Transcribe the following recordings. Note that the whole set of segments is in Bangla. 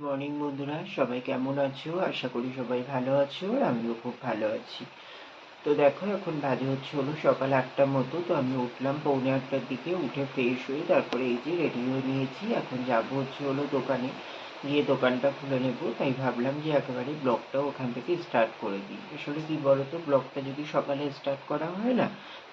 মর্নিং বন্ধুরা। সবাই কেমন আছো? আশা করি সবাই ভালো আছো আর আমিও খুব ভালো আছি। তো দেখো, এখন বাজে হচ্ছে হলো সকাল আটটার মতো। তো আমি উঠলাম পৌনে আটটার দিকে, উঠে ফ্রেশ হয়ে তারপরে এই যে রেডি হয়ে নিয়েছি। এখন যাব হচ্ছে হলো দোকানে। গিয়ে দোকানটা খুলে নেব। তাই ভাবলাম যে একেবারে ব্লগটাও ওখান থেকে স্টার্ট করে দিই। আসলে কি বলতো, ব্লগটা যদি সকালে স্টার্ট করা হয় না,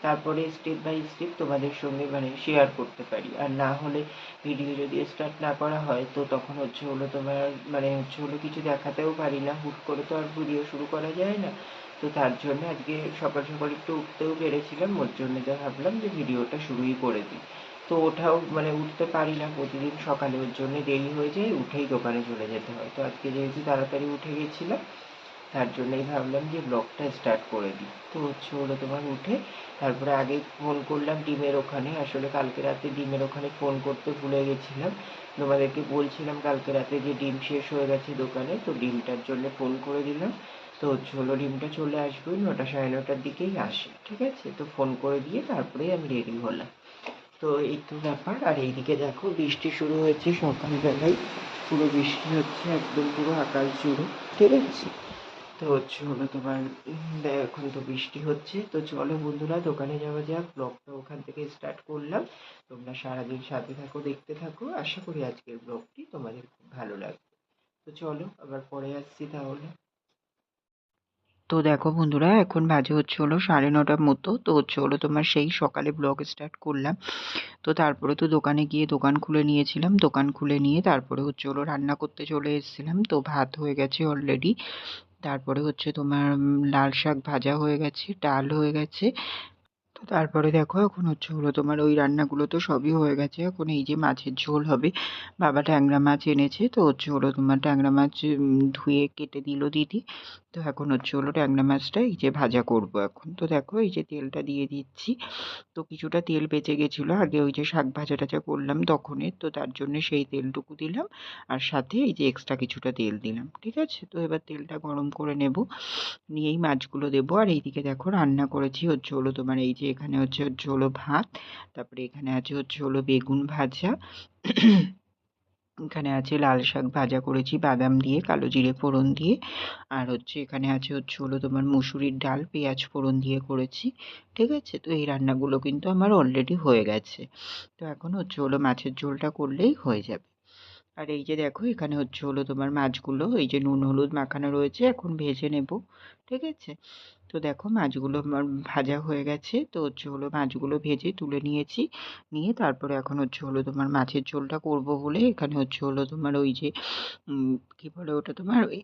তারপরে স্টেপ বাই স্টেপ তোমাদের সঙ্গে মানে শেয়ার করতে পারি। আর না হলে ভিডিও যদি স্টার্ট না করা হয়, তো তখন হচ্ছে হলো তোমার মানে হচ্ছে হলো কিছু দেখাতেও পারি না। হুট করে তো আর ভিডিও শুরু করা যায় না। তো তার জন্য আজকে সকাল সকাল একটু উঠতেও পেরেছিলাম, ওর জন্য যা ভাবলাম যে ভিডিওটা শুরুই করে দিই। তো ওঠাও মানে উঠতে পারি না প্রতিদিন সকালে, ওর জন্য দেরি হয়ে যায়, উঠেই দোকানে চলে যেতে হয়। তো আজকে যেহেতু তাড়াতাড়ি উঠে গেছিলাম, তার জন্যই ভাবলাম যে ব্লগটা স্টার্ট করে দিই। তো হচ্ছে হলো তোমার উঠে, তারপরে আগে ফোন করলাম ডিমের ওখানে। আসলে কালকে রাতে ডিমের ওখানে ফোন করতে ভুলে গেছিলাম। তোমাদেরকে বলছিলাম কালকে রাতে যে ডিম শেষ হয়ে গেছে দোকানে, তো ডিমটার জন্য ফোন করে দিলাম। তো হচ্ছে হলো ডিমটা চলে আসবে নটা সাড়ে নটার দিকেই আসে, ঠিক আছে? তো ফোন করে দিয়ে তারপরেই আমি রেডি হলাম। তো এই তো ব্যাপার, আর এইদিকে দেখো বৃষ্টি শুরু হয়েছে সকালবেলায়। পুরো বৃষ্টি হচ্ছে, একদম পুরো আকাশ জুড়ে, ঠিক আছে? তো হলো তোমার এখন তো বৃষ্টি হচ্ছে। তো চলো বন্ধুরা, দোকানে যাওয়া যাক, ব্লগটা ওখান থেকে স্টার্ট করলাম। তোমরা সারাদিন সাথে থাকো, দেখতে থাকো। আশা করি আজকের ব্লগটি তোমাদের খুব ভালো লাগবে। তো চলো, আবার পরে আসছি তাহলে। তো দেখো বন্ধুরা, এখন বাজে হচ্ছে হলো সাড়ে নটার মতো। তো হচ্ছে হলো তোমার সেই সকালে ব্লগ স্টার্ট করলাম। তো তারপরে তো দোকানে গিয়ে দোকান খুলে নিয়েছিলাম। দোকান খুলে নিয়ে তারপরে হচ্ছে হলো রান্না করতে চলে এসেছিলাম। তো ভাত হয়ে গেছে অলরেডি তারপরে হচ্ছে তোমার লাল শাক ভাজা হয়ে গেছে, ডাল হয়ে গেছে। তো তারপরে দেখো এখন হচ্ছে হলো তোমার ওই রান্নাগুলো তো সবই হয়ে গেছে। এখন এই যে মাছের ঝোল হবে, বাবা ট্যাংরা মাছ এনেছে। তো হচ্ছে হলো তোমার ট্যাংরা মাছ ধুয়ে কেটে দিল দিদি। তো এখন হচ্ছে হলো ট্যাংরা মাছটা এই যে ভাজা করব এখন। তো দেখো এই যে তেলটা দিয়ে দিচ্ছি। তো কিছুটা তেল বেঁচে গেছিল। আগে ওই যে শাক ভাজা টাজা করলাম তখনের তো তার জন্য সেই তেলটুকু দিলাম। আর সাথে এই যে এক্সট্রা কিছুটা তেল দিলাম। ঠিক আছে? তো এবার তেলটা গরম করে নেব। নিয়েই মাছগুলো দেবো। আর এইদিকে দেখো রান্না করেছি হচ্ছে হলো তোমার এই যে এখানে হচ্ছে হচ্ছে হলো ভাত। তারপরে এখানে আছে হচ্ছে হলো বেগুন ভাজা। এখানে আছে লাল শাক ভাজা করেছি, বাদাম দিয়ে, কালো জিরে ফোড়ন দিয়ে। আর হচ্ছে এখানে আছে হচ্ছে হলো তোমার মুসুরির ডাল, পেঁয়াজ ফোড়ন দিয়ে করেছি, ঠিক আছে? তো এই রান্নাগুলো কিন্তু আমার অলরেডি হয়ে গেছে। তো এখন হচ্ছে হলো মাছের ঝোলটা করলেই হয়ে যাবে। আর এই যে দেখো, এখানে হচ্ছে হলো তোমার মাছগুলো, এই যে নুন, হলুদ মাখানো রয়েছে, এখন ভেজে নেব, ঠিক আছে? তো দেখো, মাছগুলো আমার ভাজা হয়ে গেছে, তো হচ্ছে হলো মাছগুলো ভেজে তুলে নিয়েছি, নিয়ে তারপরে এখন হচ্ছে হলো তোমার মাছের ঝোলটা করব বলে, এখানে হচ্ছে হলো তোমার ওই যে কী বলে ওটা তোমার ওই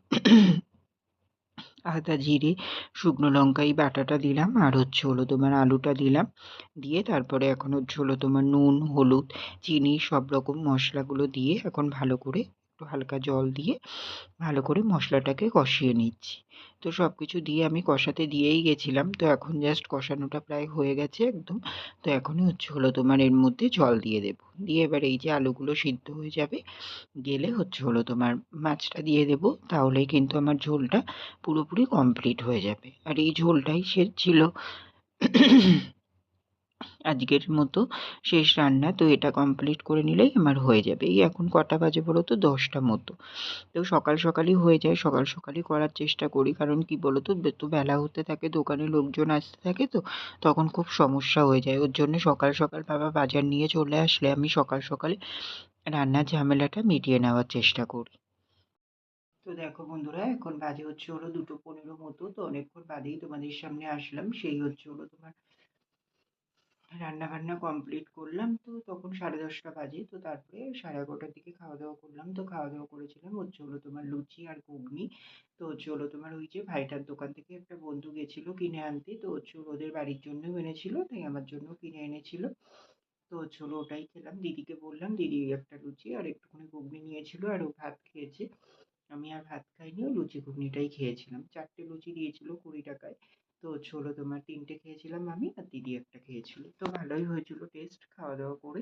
আদা, জিরে, শুকনো লঙ্কা এই বাটাটা দিলাম আর হচ্ছে হলো তোমার আলুটা দিলাম। দিয়ে তারপরে এখন হচ্ছে হলো তোমার নুন, হলুদ, চিনি সব রকম মশলাগুলো দিয়ে এখন ভালো করে একটু হালকা জল দিয়ে ভালো করে মশলাটাকে কষিয়ে নিচ্ছি। তো সব কিছু দিয়ে আমি কষাতে দিয়েই গেছিলাম। তো এখন জাস্ট কষানোটা প্রায় হয়ে গেছে একদম। তো এখনই হচ্ছে হলো তোমার এর মধ্যে জল দিয়ে দেব। দিয়ে এবার এই যে আলুগুলো সিদ্ধ হয়ে যাবে, গেলে হচ্ছে হলো তোমার মাছটা দিয়ে দেব। তাহলেই কিন্তু আমার ঝোলটা পুরোপুরি কমপ্লিট হয়ে যাবে। আর এই ঝোলটাই সে ছিল আজকের মতো শেষ রান্না। তো এটা কমপ্লিট করে নিলেই আমার হয়ে যাবে। এই এখন কটা বাজে বলো তো? দশটা মতো। তো সকাল সকালই হয়ে যায়। সকাল সকালই করার চেষ্টা করি। কারণ কি বলো তো? তো বেলা হতে থাকে, দোকানে লোকজন আসতে থাকে তো তখন খুব সমস্যা হয়ে যায়। ওর জন্য সকাল সকাল বাবা বাজার নিয়ে চলে আসলে আমি সকাল সকালে রান্নার ঝামেলাটা মিটিয়ে নেওয়ার চেষ্টা করি। তো দেখো বন্ধুরা, এখন বাজে হচ্ছে হলো দুটো পনেরো মতো। তো অনেকক্ষণ বাদেই তোমাদের সামনে আসলাম। সেই হচ্ছে হলো তোমার রান্না বান্না কমপ্লিট করলাম তো তখন সাড়ে দশটা বাজে, তো তারপরে সাড়ে এগারোটার দিকে খাওয়া দাওয়া করলাম। তো খাওয়া দাওয়া করেছিলাম হচ্ছে হলো তোমার লুচি আর ঘুগনি। তো হচ্ছে হলো তোমার ওই যে ভাইটার দোকান থেকে একটা বন্ধু গেছিল কিনে আনতে, তো হচ্ছে ওদের বাড়ির জন্যও এনেছিল, তাই আমার জন্য কিনে এনেছিল। তো হচ্ছে হলো ওটাই খেলাম। দিদিকে বললাম, দিদি, একটা লুচি আর একটুখানি ঘুগনি নিয়েছিল আর ও ভাত খেয়েছে। আমি আর ভাত খাইনি লুচি ঘুগনিটাই খেয়েছিলাম। চারটে লুচি দিয়েছিল কুড়ি টাকায়। তো হলো তোমার তিনটে খেয়েছিলাম আমি আর দিদি একটা খেয়েছিল। তো ভালোই হয়েছিল টেস্ট খাওয়া দাওয়া করে।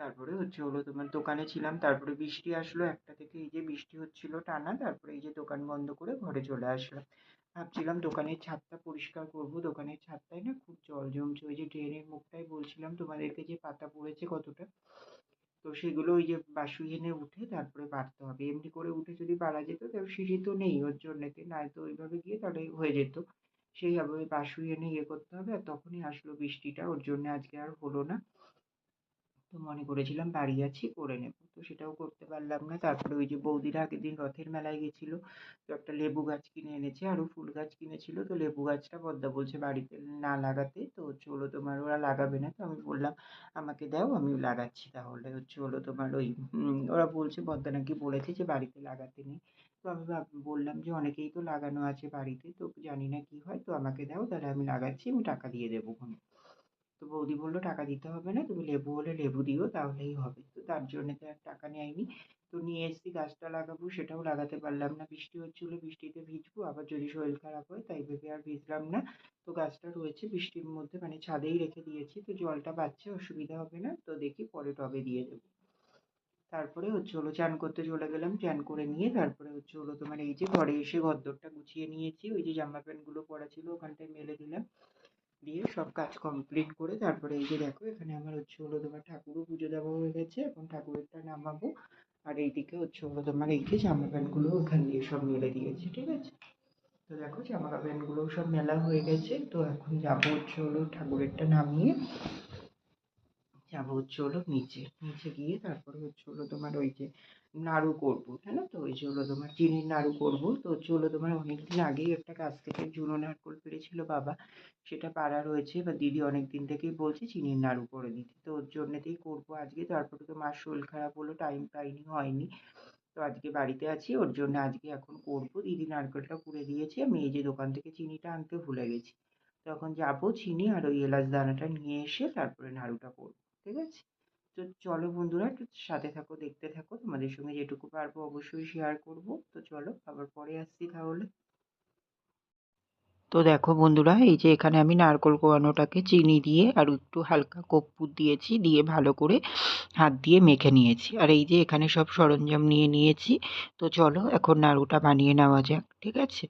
তারপরে হচ্ছে হলো তোমার দোকানে ছিলাম, তারপরে বৃষ্টি আসলো একটা থেকে, এই যে বৃষ্টি হচ্ছিল টানা, তারপরে এই যে দোকান বন্ধ করে ঘরে চলে আসলাম। ভাবছিলাম দোকানের ছাদটা পরিষ্কার করব, দোকানের ছাদটায় না খুব জল জমছে, ওই যে ড্রেনের মুখটায় বলছিলাম তোমাদেরকে যে পাতা পড়েছে কতটা? তো সেগুলো ওই যে বাসুই এনে উঠে তারপরে বাড়তে হবে। এমনি করে উঠে যদি বাড়া যেত তাহলে সিঁড়ি তো নেই ওর জন্যেতে নয়তো ওইভাবে গিয়ে তাহলে হয়ে যেত। সেইভাবে বাসুই এনে ইয়ে করতে হবে আর তখনই আসলো বৃষ্টিটা। ওর জন্য আজকে আর হলো না। তো মনে করেছিলাম বাড়ি আছি, করে নেব। তো সেটাও করতে পারলাম না। তারপরে ওই যে বৌদিরা আগের দিন রথের মেলায় গেছিল, তো একটা লেবু গাছ কিনে এনেছে, আরও ফুল গাছ কিনেছিল। তো লেবু গাছটা বদ্দা বলছে বাড়িতে না লাগাতে, তো হচ্ছে হলো তোমার ওরা লাগাবে না তো আমি বললাম, আমাকে দাও আমি লাগাচ্ছি তাহলে। হচ্ছে হলো তোমার ওই ওরা বলছে বদ্দা নাকি বলেছে যে বাড়িতে লাগাতে নেই। তো আমি বললাম যে অনেকেই তো লাগানো আছে বাড়িতে, তো জানি না কী হয়, তো আমাকে দাও, তাহলে আমি লাগাচ্ছি, আমি টাকা দিয়ে দেবো তো বৌদি বলল, টাকা দিতে হবে না, তুমি লেবু হলে লেবু দিও, তাহলেই হবে। তো তার জন্যে তো আর টাকা নেয়নি। তো নিয়ে এসেছি, গাছটা লাগাবো, সেটাও লাগাতে পারলাম না। বৃষ্টি হচ্ছিল, বৃষ্টিতে ভিজবো, আবার যদি শরীর খারাপ হয় তাই ভেবে আর ভিজলাম না। তো গাছটা রয়েছে, বৃষ্টির মধ্যে মানে ছাদেই রেখে দিয়েছি। তো জলটা বাড়ছে, অসুবিধা হবে না, তো দেখি পরে টবে দিয়ে দেবো। তারপরে হচ্ছে হলো চান করতে চলে গেলাম, চান করে নিয়ে তারপরে হচ্ছে হলো তোমার এই যে ঘরে এসে ঘরদোরটা গুছিয়ে নিয়েছি, ওই যে জামা প্যান্টগুলো পরা ছিল ওখানটায় মেলে দিলাম। দিয়ে সব কাজ কমপ্লিট করে তারপরে এই যে দেখো, এখানে আমার হচ্ছে হলো তোমার ঠাকুরও পুজো দেওয়া হয়ে গেছে, এখন ঠাকুরেরটা নামাবো। আর এইদিকে হচ্ছে হলো তোমার এই যে জামা প্যান্টগুলো ওখান দিয়ে সব মেলে দিয়েছি, ঠিক আছে? তো দেখো জামা প্যান্টগুলোও সব মেলা হয়ে গেছে, তো এখন যাব হচ্ছে হলো ঠাকুরেরটা নামিয়ে, যাব হচ্ছে হলো নিচে। নিচে গিয়ে তারপরে হচ্ছে হলো তোমার ওই যে নাড়ু করব জানো তো ওই যে হলো তোমার চিনির নাড়ু করব। তো হলো তোমার অনেক দিন আগেই একটা কাছ থেকে জুনো নারকোল পেরেছিল বাবা। সেটা পাড়া রয়েছে এবার দিদি অনেক দিন থেকেই বলছে চিনির নাড়ু করে দিতে। তো ওর জন্যেতেই করব আজকে। তারপরে তো মার শরীর খারাপ হলো টাইম পাইনি, হয়নি। তো আজকে বাড়িতে আছি, ওর জন্য আজকে এখন করব। দিদি নারকেলটা পুড়ে দিয়েছে। আমি এই যে দোকান থেকে চিনিটা আনতে ভুলে গেছি। তখন যাব চিনি আর ওই এলাচ দানাটা নিয়ে এসে তারপরে নাড়ুটা করব, ঠিক আছে? তো চলো বন্ধুরা একটু সাথে থাকো, দেখতে থাকো। তোমাদের সঙ্গে যেটুকু পারব অবশ্যই শেয়ার করব। তো চলো, আবার পরে আসছি তাহলে। তো দেখো বন্ধুরা, এই যে এখানে আমি নারকোল কোয়ানোটাকে চিনি দিয়ে আর একটু হালকা কর্পূর দিয়েছি, দিয়ে ভালো করে হাত দিয়ে মেখে নিয়েছি। আর এই যে এখানে সব সরঞ্জাম নিয়ে নিয়েছি। তো চলো, এখন নাড়ুটা বানিয়ে নেওয়া যাক, ঠিক আছে?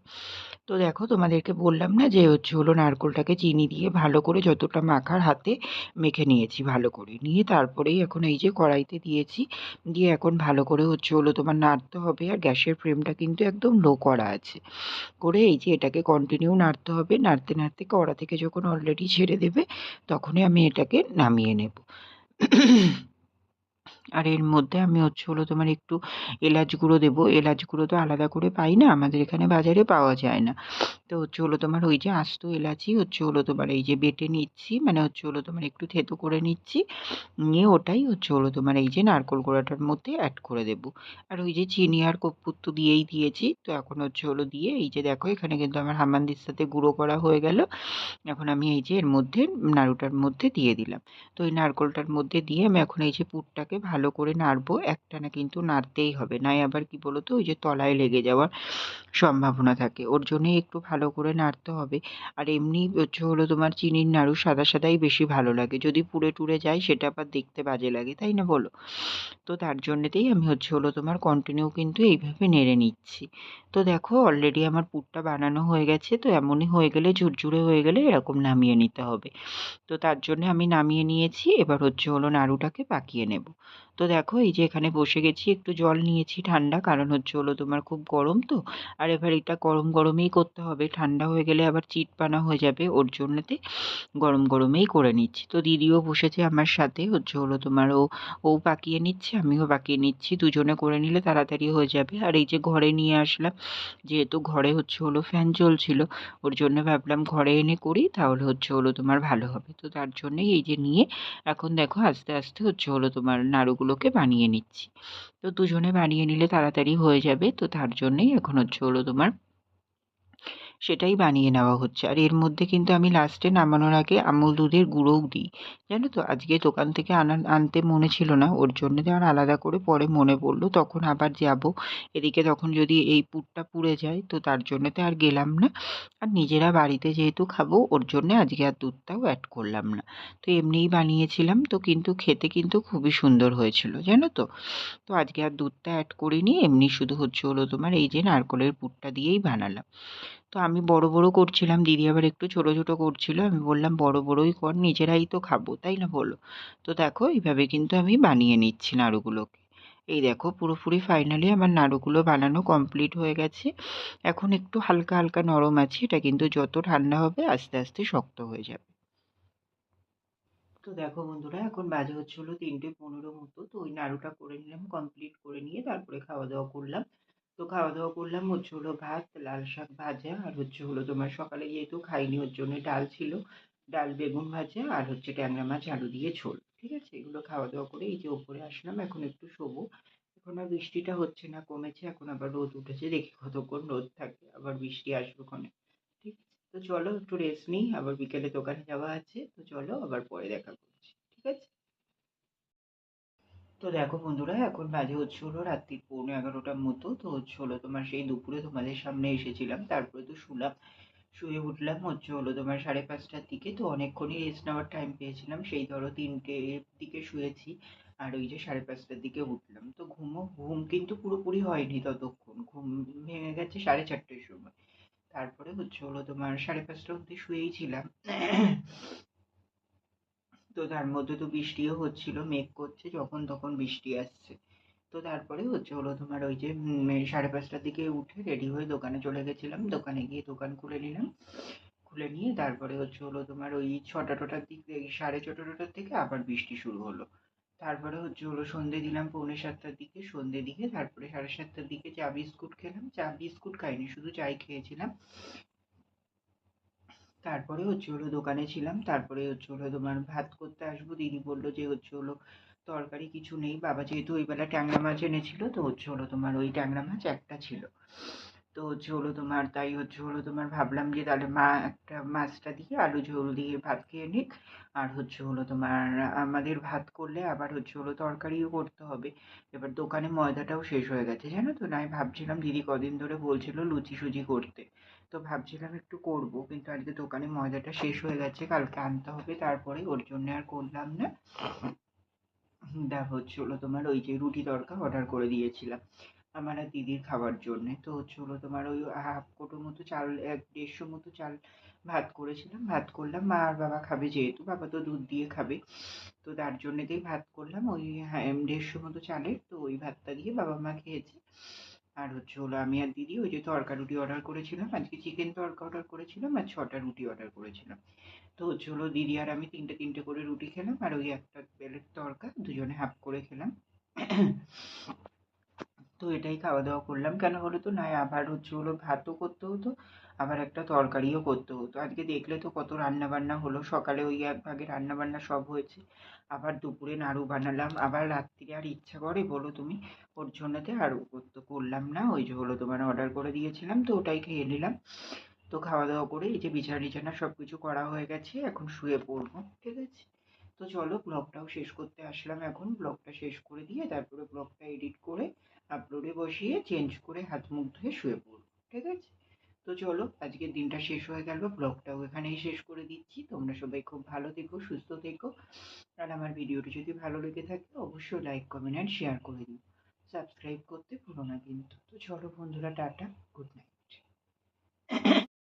তো দেখো তোমাদেরকে বললাম না যে হচ্ছে হলো নারকোলটাকে চিনি দিয়ে ভালো করে যতটা মাখার হাতে মেখে নিয়েছি ভালো করে। নিয়ে তারপরেই এখন এই যে কড়াইতে দিয়েছি, দিয়ে এখন ভালো করে হচ্ছে হলো তোমার নাড়তে হবে আর গ্যাসের ফ্লেমটা কিন্তু একদম লো করা আছে। করে এই যে এটাকে কন্টিনিউ নাড়তে হবে, নাড়তে নাড়তে কড়া থেকে যখন অলরেডি ছেড়ে দেবে, তখনই আমি এটাকে নামিয়ে নেব। আর এর মধ্যে আমি হচ্ছে হলো তোমার একটু এলাচ গুঁড়ো দেবো। এলাচ গুঁড়ো তো আলাদা করে পাই না, আমাদের এখানে বাজারে পাওয়া যায় না। তো হচ্ছে হলো তোমার ওই যে আস্ত এলাচি, হচ্ছে হলো তোমার এই যে বেটে নিচ্ছি মানে হচ্ছে হলো তোমার একটু থেতো করে নিচ্ছি, নিয়ে ওটাই হচ্ছে হলো তোমার এই যে নারকোল গোড়াটার মধ্যে অ্যাড করে দেব। আর ওই যে চিনি আর কর্পূর তো দিয়েই দিয়েছি, তো এখন হচ্ছে হলো দিয়ে এই যে দেখো এখানে কিন্তু আমার হামানদির সাথে গুঁড়ো করা হয়ে গেল, এখন আমি এই যে এর মধ্যে নাড়ুটার মধ্যে দিয়ে দিলাম। তো এই নারকোলটার মধ্যে দিয়ে আমি এখন এই যে পুরটাকে ভালো করে নাড়বো একটানা কিন্তু নাড়তেই হবে নাই আবার কি বলো তো ওই যে তলায় লেগে যাওয়ার সম্ভাবনা থাকে, ওর জন্যই একটু ভালো করে নাড়তে হবে। আর এমনি হচ্ছে হলো তোমার চিনির নাড়ু সাদা সাদাই বেশি ভালো লাগে। যদি পুড়ে টুড়ে যায় সেটা আবার দেখতে বাজে লাগে, তাই না বলো? তো তার জন্যেতেই আমি হচ্ছে হলো তোমার কন্টিনিউ কিন্তু এইভাবে নেড়ে নিচ্ছি। তো দেখো অলরেডি আমার পুরটা বানানো হয়ে গেছে, তো এমনই হয়ে গেলে, ঝুরঝুরে হয়ে গেলে এরকম নামিয়ে নিতে হবে। তো তার জন্য আমি নামিয়ে নিয়েছি, এবার হচ্ছে হলো নাড়ুটাকে পাকিয়ে নেব। তো দেখো এই যে এখানে বসে গেছি, একটু জল নিয়েছি ঠান্ডা, কারণ হচ্ছে হলো তোমার খুব গরম তো, আর এবার এটা গরম গরমেই করতে হবে। ঠান্ডা হয়ে গেলে আবার চিটপানা হয়ে যাবে, ওর জন্যতে গরম গরমেই করে নিচ্ছি। তো দিদিও বসেছে আমার সাথে, হচ্ছে হলো তোমার ও ও পাকিয়ে নিচ্ছে, আমিও পাকিয়ে নিচ্ছি, দুজনে করে নিলে তাড়াতাড়ি হয়ে যাবে। আর এই যে ঘরে নিয়ে আসলাম, যেহেতু ঘরে হচ্ছে হলো ফ্যান চলছিল, ওর জন্য ভাবলাম ঘরে এনে করি, তাহলে হচ্ছে হলো তোমার ভালো হবে। তো তার জন্যই এই যে নিয়ে, এখন দেখো আস্তে আস্তে হচ্ছে হলো তোমার নাড়ুগুলোকে বানিয়ে নিচ্ছি। তো দুজনে বানিয়ে নিলে তাড়াতাড়ি হয়ে যাবে, তো তার জন্যেই এখন হচ্ছে হলো তোমার সেটাই বানিয়ে নেওয়া হচ্ছে। আর এর মধ্যে কিন্তু আমি লাস্টে নামানোর আগে আমুল দুধের গুঁড়োও দিই। জানো তো, আজকে দোকান থেকে আনা আনতে মনে ছিল না, ওর জন্য আর আলাদা করে পরে মনে পড়ল, তখন আবার যাব। এদিকে তখন যদি এই পুরটা পুড়ে যায়, তো তার জন্যতে আর গেলাম না। আর নিজেরা বাড়িতে যেহেতু খাব, ওর জন্যে আজকে আর দুধটাও অ্যাড করলাম না। তো এমনিই বানিয়েছিলাম, তো কিন্তু খেতে কিন্তু খুবই সুন্দর হয়েছিল, জানো তো। তো আজকে আর দুধটা অ্যাড করিনি, এমনি শুধু হচ্ছে হলো তোমার এই যে নারকলের পুরটা দিয়েই বানালাম। তো আমি বড় বড় করছিলাম, দিদি আবার একটু ছোট ছোট করছিল, আমি বললাম বড় বড়ই কর, নিজেরাই তো খাব, তাই না বলো? তো দেখো এইভাবে কিন্তু আমি বানিয়ে নিচ্ছি নাড়ুগুলোকে। এই দেখো পুরোপুরি ফাইনালি আমার নাড়ুগুলো বানানো কমপ্লিট হয়ে গেছে। এখন একটু হালকা হালকা নরম আছে, এটা কিন্তু যত ঠান্ডা হবে আস্তে আস্তে শক্ত হয়ে যাবে। তো দেখো বন্ধুরা, এখন বাজে হচ্ছে হলো তিনটে পনেরো মতো, তো ওই নাড়ুটা করে নিলাম কমপ্লিট করে নিয়ে তারপরে খাওয়া দাওয়া করলাম। তো খাওয়া দাওয়া করলাম, হচ্ছে হলো ভাত, লাল শাক ভাজা, আর হচ্ছে হলো তোমার সকালে যেহেতু খাইনি, ওর জন্য ডাল ছিল। ডাল, বেগুন ভাজা, আর হচ্ছে ট্যাংরা মাছ, আলু দিয়ে ঝোল, ঠিক আছে? এগুলো খাওয়া দাওয়া করে এই যে ওপরে আসলাম, এখন একটু শোবো। এখন আর বৃষ্টিটা হচ্ছে না, কমেছে, এখন আবার রোদ উঠেছে, দেখি কতক্ষণ রোদ থাকে, আবার বৃষ্টি আসবে ওখানে ঠিক আছে? তো চলো একটু রেস্ট নিই, আবার বিকেলে দোকানে যাওয়া আছে, তো চলো আবার পরে দেখা করছি, ঠিক আছে? তো দেখো বন্ধুরা, এখন বাজে হচ্ছে হলো রাত্রি পৌনে এগারোটার মতো। তো হচ্ছে হলো তোমার সেই দুপুরে তোমাদের সামনে এসেছিলাম, তারপরে তো শুলাম। শুয়ে উঠলাম হচ্ছে হলো তোমার সাড়ে পাঁচটার দিকে। তো অনেকক্ষণই রেস্ট নেওয়ার টাইম পেয়েছিলাম। সেই ধরো তিনটের দিকে শুয়েছি আর ওই যে সাড়ে পাঁচটার দিকে উঠলাম। তো ঘুমো, ঘুম কিন্তু পুরোপুরি হয়নি ততক্ষণ। ঘুম ভেঙে গেছে সাড়ে চারটের সময়। তারপরে হচ্ছে হলো তোমার সাড়ে পাঁচটা অবধি শুয়েই ছিলাম। তো তার মধ্যে তো বৃষ্টিও হচ্ছিল, মেঘ করছে, যখন তখন বৃষ্টি আসছে। তো তারপরে হচ্ছে হলো তোমার ওই যে সাড়ে পাঁচটার দিকে উঠে রেডি হয়ে দোকানে চলে গেছিলাম। দোকানে গিয়ে দোকান খুলে নিলাম। খুলে নিয়ে তারপরে হচ্ছে হলো তোমার ওই ছটা টটার দিক সাড়ে ছটা টটার থেকে আবার বৃষ্টি শুরু হলো। তারপরে হচ্ছে হলো সন্ধে দিলাম পৌনে সাতটার দিকে। সন্ধে দিকে তারপরে সাড়ে সাতটার দিকে চা বিস্কুট খেলাম। চা বিস্কুট খাইনি, শুধু চাই খেয়েছিলাম। তারপরে হচ্ছে হলো দোকানে ছিলাম। তারপরে হচ্ছে হলো তোমার ভাত করতে আসব। দিদি বলল যে হচ্ছে হলো তরকারি কিছু নেই। বাবা যেহেতু ওই বেলা ট্যাংরা মাছ এনেছিল, তো হচ্ছে হলো তোমার ওই ট্যাংরা মাছ একটা ছিল। তো হচ্ছে হলো তোমার তাই হচ্ছে হলো তোমার ভাবলাম যে তাহলে মা একটা মাছটা দিয়ে আলু ঝোল দিয়ে ভাত খেয়ে নিক। আর হচ্ছে হলো তোমার আমাদের ভাত করলে আবার হচ্ছে হলো তরকারিও করতে হবে। এবার দোকানে ময়দাটাও শেষ হয়ে গেছে, জানো তো? না নাই ভাবছিলাম দিদি কদিন ধরে বলছিল লুচি সুজি করতে। তো ভাবছিলাম একটু করব, কিন্তু আজকে দোকানে ময়দাটা শেষ হয়ে গেছে, কালকে আনতে হবে, তারপরে ওর জন্য আর করলাম না। দেখো হলো তোমার ওই যে রুটি তড়কা অর্ডার করে দিয়েছিলাম, আমার আর দিদির খাবার জন্যে। তো হলো তোমার ওই হাফ কোটো মতো চাল, এক দেড়শো মতো চাল ভাত করেছিলাম, ভাত করলাম, মা আর বাবা খাবে যেহেতু, বাবা তো দুধ দিয়ে খাবে। তো তার জন্যেতেই ভাত করলাম, ওই হ্যাঁ দেড়শো মতো চালের, তো ওই ভাতটা দিয়ে বাবা মা খেয়েছে। আর হচ্ছে হলো আমি আর দিদি ওই যে তড়কা রুটি অর্ডার করেছিলাম, আজকে চিকেন তড়কা অর্ডার করেছিলাম আর ছটা রুটি অর্ডার করেছিলাম। তো হচ্ছে হলো দিদি আর আমি তিনটে তিনটে করে রুটি খেলাম আর ওই একটা প্লেট তড়কা দুজনে হাফ করে খেলাম। এটাই খাওয়া দাওয়া করলাম। কেন বলো তো? নয় আবার হচ্ছে হলো ভাতও করতে হতো, আবার একটা তরকারিও করতে হতো। আজকে দেখলে তো কত রান্না বান্না হলো। সকালে ওই এক ভাগে রান্না বান্না সব হয়েছে। আবার দুপুরে নাড়ু বানালাম। আবার রাত্রিরে আর ইচ্ছা করে, বলো তুমি, ওর জন্যতে আর করতে, করলাম না। ওই যে হলো তোমার অর্ডার করে দিয়েছিলাম, তো ওটাই খেয়ে নিলাম। তো খাওয়া দাওয়া করে এই যে বিছানা টিছানা সব কিছু করা হয়ে গেছে, এখন শুয়ে পড়ব, ঠিক আছে? তো চলো ব্লগটাও শেষ করতে আসলাম এখন। ব্লগটা শেষ করে দিয়ে তারপরে ব্লগটা এডিট করে আপলোডে বসিয়ে চেঞ্জ করে হাত মুখ ধুয়ে শুয়ে পড়ব, ঠিক আছে? তো চলো, আজকের দিনটা শেষ হয়ে গেল, ব্লগটাও এখানেই শেষ করে দিচ্ছি। তোমরা সবাই খুব ভালো থেকো, সুস্থ থেকো। আর আমার ভিডিওটি যদি ভালো লেগে থাকে, অবশ্যই লাইক কমেন্ট অ্যান্ড শেয়ার করে দিও। সাবস্ক্রাইব করতে ভুলো না কিন্তু। তো চলো বন্ধুরা, টাটা গুড নাইট